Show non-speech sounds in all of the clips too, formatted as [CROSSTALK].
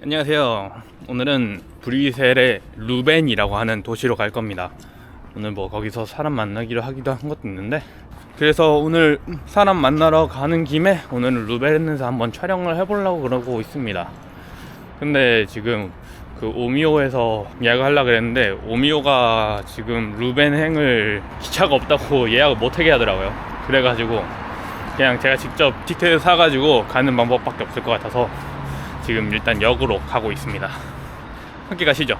안녕하세요. 오늘은 브뤼셀의 루벤이라고 하는 도시로 갈 겁니다. 오늘 뭐 거기서 사람 만나기로 하기도 한 것도 있는데 그래서 오늘 사람 만나러 가는 김에 오늘은 루벤에서 한번 촬영을 해보려고 그러고 있습니다. 근데 지금 그 오미오에서 예약을 하려고 그랬는데 오미오가 지금 루벤행을 기차가 없다고 [LAUGHS] 예약을 못하게 하더라고요. 그래가지고 그냥 제가 직접 티켓을 사가지고 가는 방법밖에 없을 것 같아서 지금 일단 역으로 가고 있습니다. 함께 가시죠.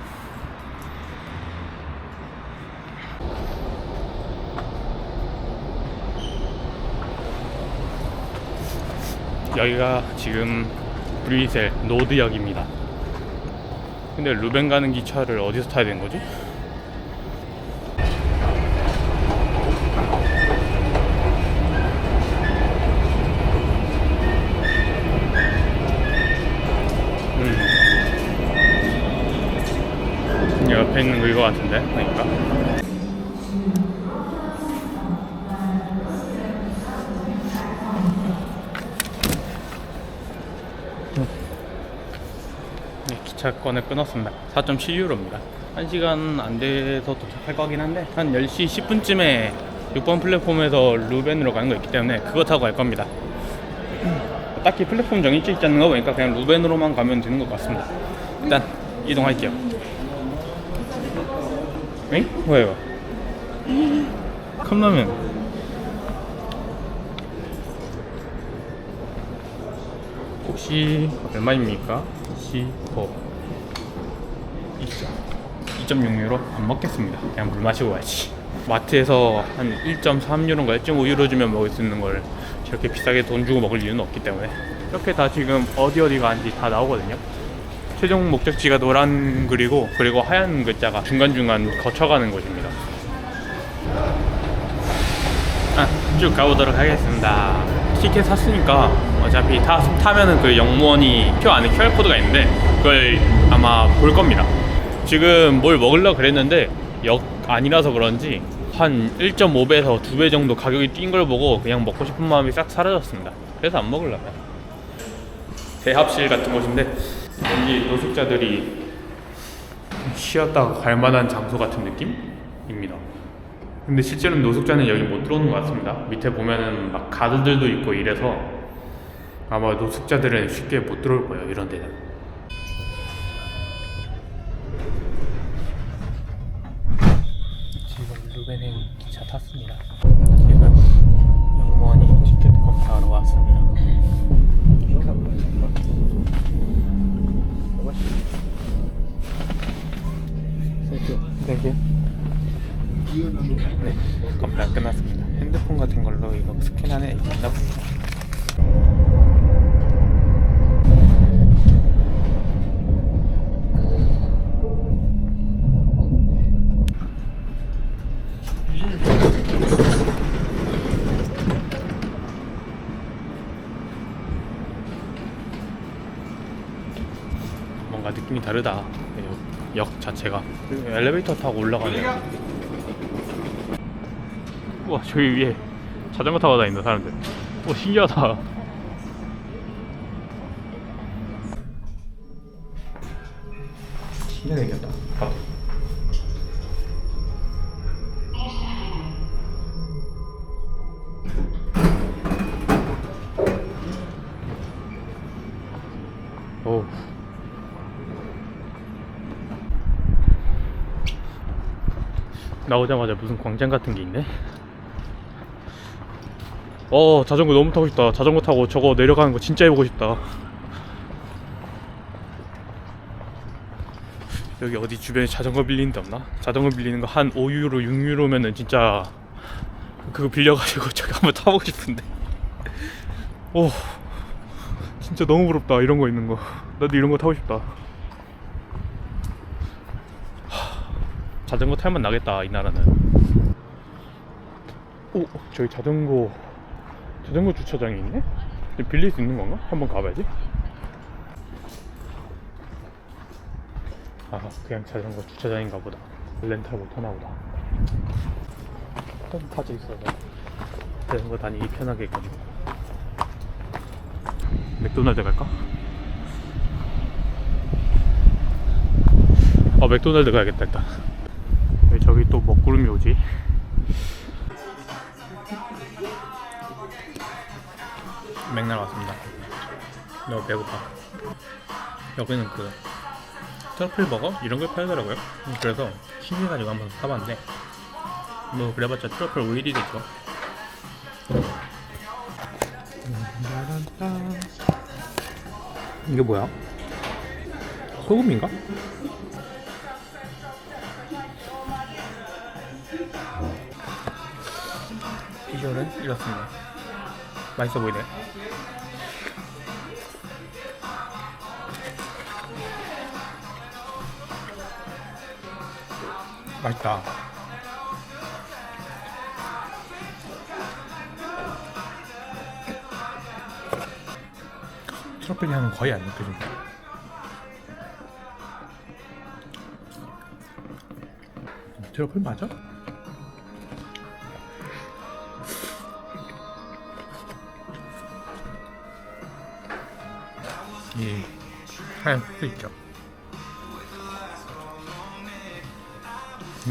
여기가 지금 브뤼셀 노드역입니다. 근데 루벤 가는 기차를 어디서 타야 되는 거지? 음. 옆에 있는 거 이거 같은데, 그러니까. 네, 기차권을 끊었습니다. 4.7유로입니다. 1시간 안 돼서 도착할 거긴 한데 한 10시 10분쯤에 6번 플랫폼에서 루벤으로 가는 거 있기 때문에 그거 타고 갈 겁니다. 딱히 플랫폼 정해져 있지 않는 거 보니까 그냥 루벤으로만 가면 되는 것 같습니다. 일단 이동할게요. 엥? 뭐예요? 컵라면 혹시 얼마입니까? 15 2.6유로 안 먹겠습니다. 그냥 물 마시고 가야지. 마트에서 한 1.3유로인가 1.5유로 주면 먹을 수 있는 걸 저렇게 비싸게 돈 주고 먹을 이유는 없기 때문에 이렇게 다 지금 어디 어디 가는지 다 나오거든요. 최종 목적지가 노란 글이고 그리고 하얀 글자가 중간중간 거쳐가는 곳입니다. 아, 쭉 가보도록 하겠습니다. 티켓 샀으니까 어차피 타, 타면은 그 영무원이 표 안에 QR코드가 있는데 그걸 아마 볼 겁니다. 지금 뭘 먹으려고 그랬는데 역 아니라서 그런지 한 1.5배에서 2배 정도 가격이 뛴 걸 보고 그냥 먹고 싶은 마음이 싹 사라졌습니다. 그래서 안 먹으려고요. 대합실 같은 곳인데 왠지 노숙자들이 쉬었다가 갈 만한 장소 같은 느낌입니다. 근데 실제로는 노숙자는 여기 못 들어오는 것 같습니다. 밑에 보면은 막 가드들도 있고 이래서 아마 노숙자들은 쉽게 못 들어올 거예요. 이런 데는. 지금 루벤행 기차 탔습니다. 지금 영무원이 티켓 검사하러 왔습니다. 스캔하는 앱이 있나. 뭔가 느낌이 다르다. 역, 역 자체가 엘리베이터 타고 올라가는. 우와 저기 위에 자전거 타고 다닌다 사람들. 오 신기하다. 신기하게 생겼다. 아. 오. 나오자마자 무슨 광장 같은 게 있네. 어 자전거 너무 타고 싶다. 자전거 타고 저거 내려가는 거 진짜 해보고 싶다. 여기 어디 주변에 자전거 빌리는 데 없나? 자전거 빌리는 거 한 5유로, 6유로면은 진짜 그거 빌려가지고 [LAUGHS] 저기 한번 타보고 싶은데. 오, 진짜 너무 부럽다. 이런 거 있는 거. 나도 이런 거 타고 싶다. 자전거 타면 나겠다 이 나라는 오 저기 자전거 자전거 주차장이 있네? 빌릴 수 있는 건가? 한번 가봐야지 아 그냥 자전거 주차장인가 보다 렌탈 못하나 보다 어떤 카드 있어서 자전거 다니기 편하게 해가지고 맥도날드 갈까? 어 맥도날드 가야겠다 일단 왜 저기 또 먹구름이 오지? 맥날 왔습니다. 너무 배고파. 여기는 그 트러플 버거? 이런 걸 팔더라고요. 그래서 신기해가지고 한번 사봤는데 뭐 그래봤자 트러플 오일이겠죠. 이게 뭐야? 소금인가? 비주얼은 이렇습니다. 맛있어 보이네 맛있다. 트러플 향은 거의 안 느껴진다 트러플 맞아? 이 하얀 소스 있죠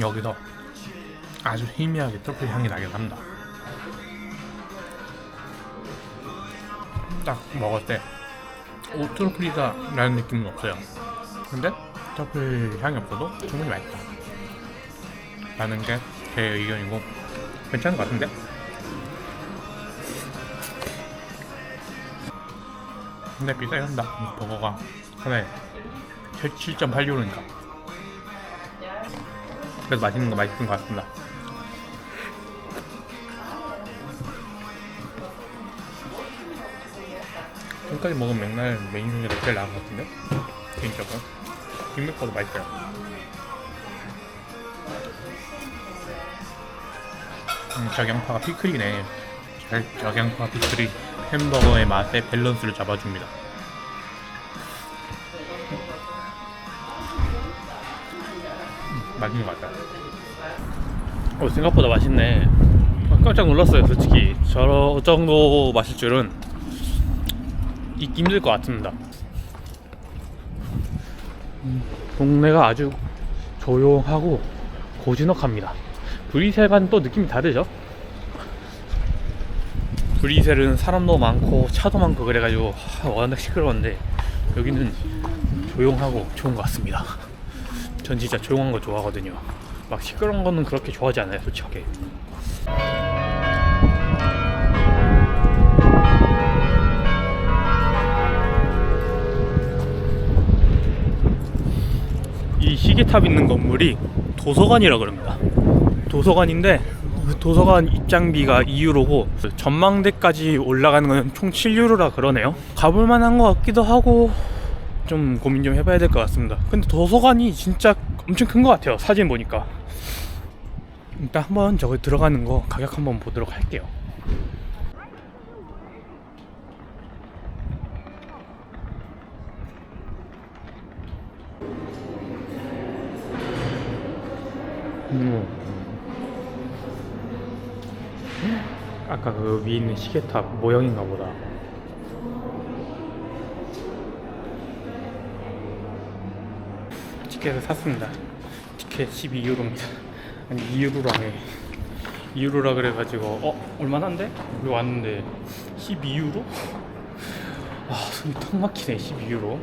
여기서 아주 희미하게 트러플 향이 나긴 합니다. 딱 먹을 때 오, 트러플이다 라는 느낌은 없어요. 근데 트러플 향이 없어도 충분히 맛있다. 라는 게 제 의견이고 괜찮은 것 같은데? 근데 비싸긴 한다. 이 버거가. 하나에 7.8유로니까 그래도 맛있는 거 맛있는 것 같습니다. 지금까지 먹은 맥날 메인 중에 제일 나은 것 같은데? 개인적으로? 빅맥버도 맛있어요. 음, 적양파가 피클이네. 잘 적양파 피클이 햄버거의 맛의 밸런스를 잡아줍니다 것 같다 어, 생각보다 맛있네 아, 깜짝 놀랐어요 솔직히 저 정도 마실 줄은 잊기 힘들 것 같습니다. 음, 동네가 아주 조용하고 고즈넉합니다. 브리셀과는 또 느낌이 다르죠? 브리셀은 사람도 많고 차도 많고 그래가지고 하, 워낙 시끄러운데 여기는 조용하고 좋은 것 같습니다. 전 진짜 조용한 거 좋아하거든요. 막 시끄러운 거는 그렇게 좋아하지 않아요, 솔직하게. 이 시계탑 있는 건물이 도서관이라 그럽니다. 도서관인데 그 도서관 입장비가 2유로고 전망대까지 올라가는 건 총 7유로라 그러네요. 가볼 만한 것 같기도 하고 좀 고민 좀 해봐야 될 것 같습니다. 근데 도서관이 진짜 엄청 큰 것 같아요. 사진 보니까. 일단 한번 저기 들어가는 거 가격 한번 보도록 할게요. 음. 아까 그 위에 있는 시계탑 모형인가 보다. 티켓을 샀습니다. 티켓 12유로입니다. 아니 2유로라네. 2유로라 그래가지고 어 얼마나인데? 여기 왔는데 12유로? 아 손이 턱 막히네 12유로.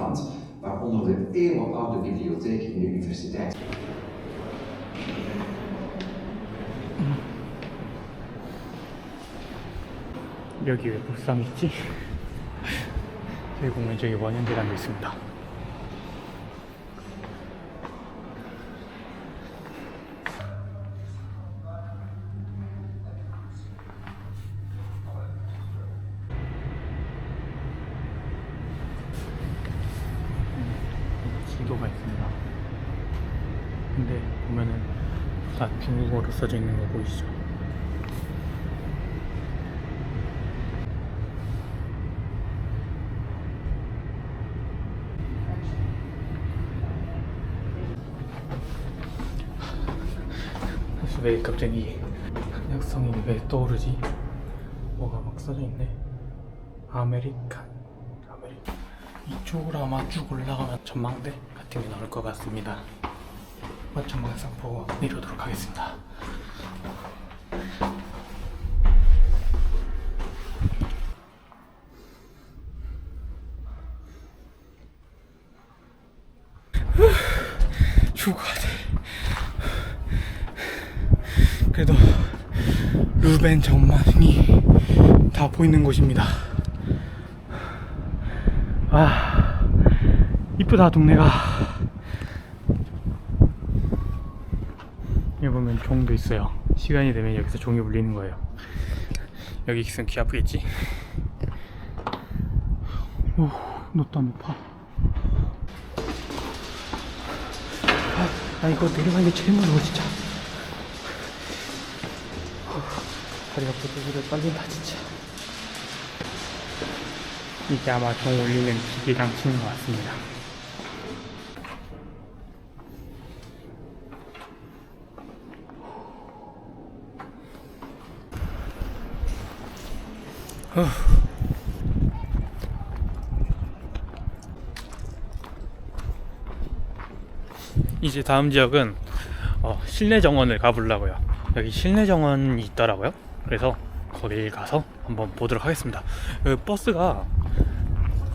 Nederland, waaronder de eeuwenoude bibliotheek in de universiteit. 여기 왜 보쌈 있지? 저희 보면 저기 원형대랑도 있습니다. 중국어로 써져 있는 거 보이시죠? 왜 갑자기 한약성이 왜 떠오르지? 뭐가 막 써져 있네. 아메리칸, 아메리칸. 이쪽으로 아마 쭉 올라가면 전망대 같은 게 나올 것 같습니다. 전망상 보고 내려오도록 하겠습니다. 것 같아. 그래도 루벤 전망이 다 보이는 곳입니다. 아, 이쁘다 동네가. 여기 보면 종도 있어요. 시간이 되면 여기서 종이 울리는 거예요. 여기 있으면 귀 아프겠지? 오, 높다 높아. 아, 나 이거 내려가는 게 제일 무서워 진짜. 다리가 부들부들 떨린다 진짜. 이게 아마 종 올리는 기계 장치인 것 같습니다. [SIGHS] 이제 다음 지역은 어, 실내 정원을 가보려고요. 여기 실내 정원이 있더라고요. 그래서 거기 가서 한번 보도록 하겠습니다. 여기 버스가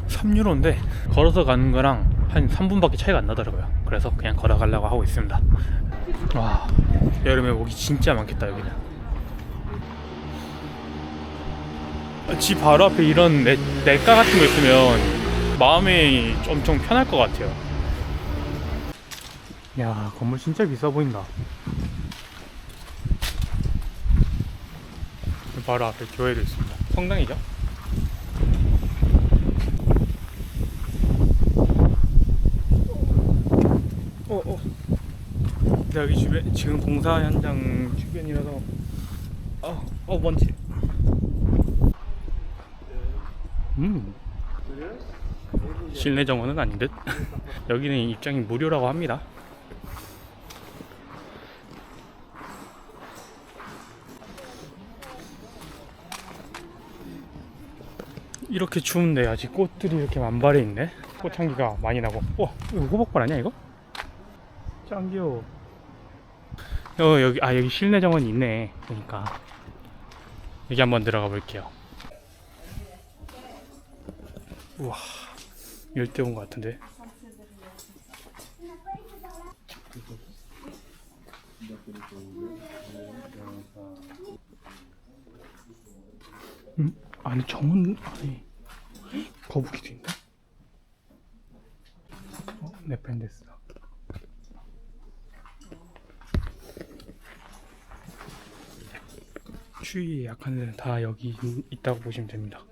3유로인데 걸어서 가는 거랑 한 3분밖에 차이가 안 나더라고요. 그래서 그냥 걸어가려고 하고 있습니다. 와 여름에 모기 진짜 많겠다 여기는. 집 바로 앞에 이런 내, 냇가 같은 거 있으면 마음이 엄청 편할 것 같아요. 야 건물 진짜 비싸 보인다. 바로 앞에 교회도 있습니다. 성당이죠? 어, 어. 근데 여기 주변 지금 공사 현장 주변이라서 어, 어 먼지. 음. 실내 정원은 아닌 듯. [LAUGHS] 여기는 입장이 무료라고 합니다. 이렇게 추운데 아직 꽃들이 이렇게 만발해 있네. 꽃향기가 많이 나고. 와, 이거 호박벌 아니야 이거? 짱 귀여워. 어 여기 아 여기 실내 정원이 있네. 그러니까 여기 한번 들어가 볼게요. 우와 열대 온 것 같은데. 음 안에 정원 안에 거북이도 있네. 어, 네펜데스다. 추위에 약한 애들은 다 여기 있- 있다고 보시면 됩니다.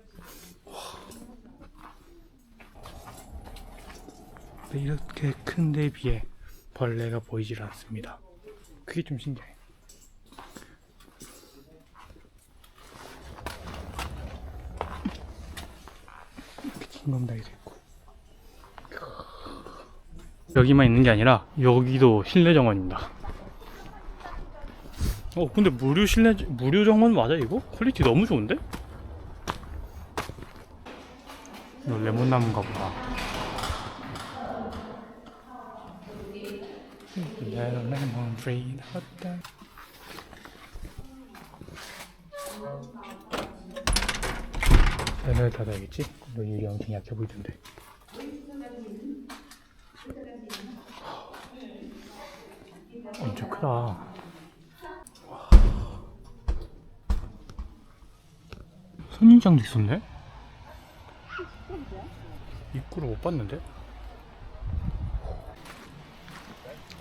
이렇게 큰 데 비해 벌레가 보이질 않습니다. 그게 좀 신기해. 이렇게 징검다리도 있고. 여기만 있는 게 아니라 여기도 실내 정원입니다. 어 근데 무료 실내 무료 정원 맞아 이거? 퀄리티 너무 좋은데? 이거 레몬나무인가 보다. 레몬 트리 헛다. 문을 닫아야겠지? 너 유리 엄청 약해 보이던데. 크다. 와. 선인장도 있었네? 입구를 못 봤는데?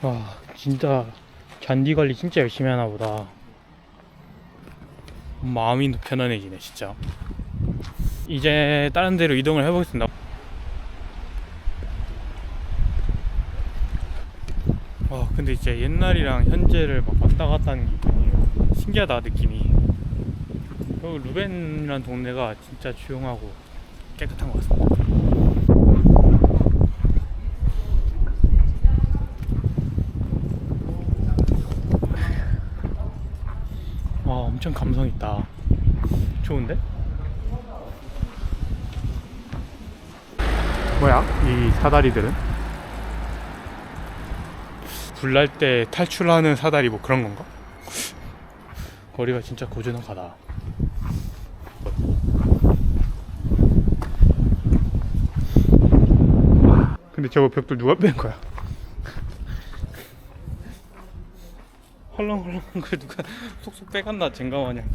와, 진짜 잔디 관리 진짜 열심히 하나 보다. 마음이 편안해지네, 진짜. 이제 다른 데로 이동을 해보겠습니다. 와 근데 이제 옛날이랑 현재를 막 왔다 갔다 하는 기분이에요 신기하다 느낌이 그리고 루벤이란 동네가 진짜 조용하고 깨끗한 것 같습니다 와 엄청 감성 있다 좋은데? 뭐야 이 사다리들은? 불 날 때 탈출하는 사다리 뭐 그런 건가? 거리가 진짜 고즈넉하다. 근데 저거 벽돌 누가 뺀 거야? 헐렁헐렁한 걸 누가 [LAUGHS] 쏙쏙 빼갔나 젠가 마냥.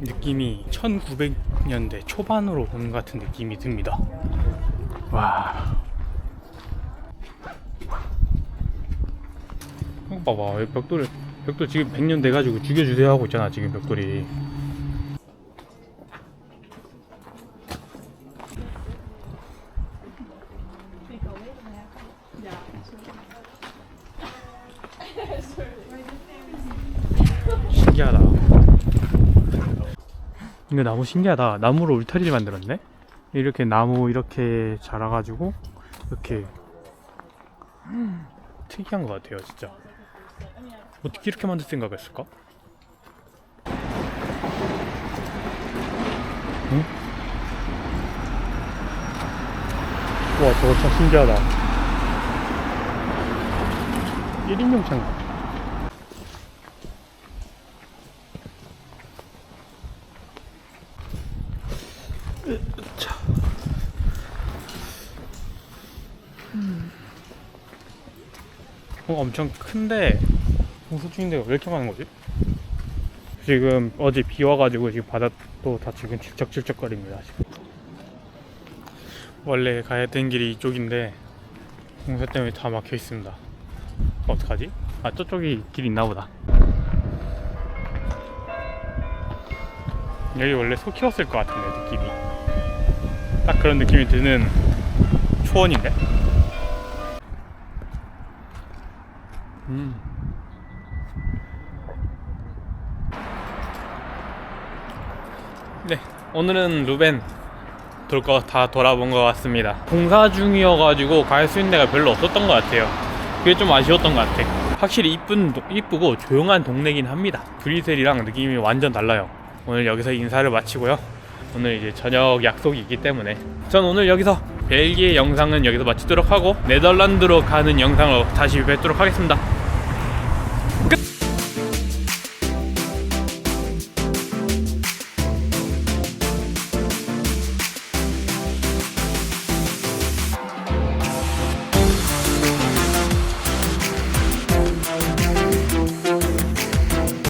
느낌이 1900년대 초반으로 것 같은 느낌이 듭니다. 와. 봐봐. 벽돌, 벽돌 지금 100년 돼가지고 죽여주세요 하고 있잖아, 지금 벽돌이. 신기하다. 이거 나무 신기하다. 나무로 울타리를 만들었네? 이렇게 나무 이렇게 자라가지고 이렇게 특이한 것 같아요 진짜 어떻게 이렇게 만들 생각했을까? 응? 와 저거 참 신기하다 1인용 창가 엄청 큰데 홍수 중인 데가 왜 이렇게 많은 거지? 지금 어제 비 와가지고 지금 바다도 다 지금 질척질척거립니다 지금. 원래 가야 되는 길이 이쪽인데 공사 때문에 다 막혀 있습니다. 어떡하지? 아 저쪽이 길 있나 보다. 여기 원래 소 키웠을 것 같은데 느낌이. 딱 그런 느낌이 드는 초원인데 음. 네, 오늘은 루벤 돌 거 다 돌아본 것 같습니다. 공사 중이어가지고 갈 수 있는 데가 별로 없었던 것 같아요. 그게 좀 아쉬웠던 것 같아. 확실히 이쁜, 도- 이쁘고 조용한 동네긴 합니다. 브리셀이랑 느낌이 완전 달라요. 오늘 여기서 인사를 마치고요. 오늘 이제 저녁 약속이 있기 때문에 전 오늘 여기서 벨기에 영상은 여기서 마치도록 하고 네덜란드로 가는 영상으로 다시 뵙도록 하겠습니다.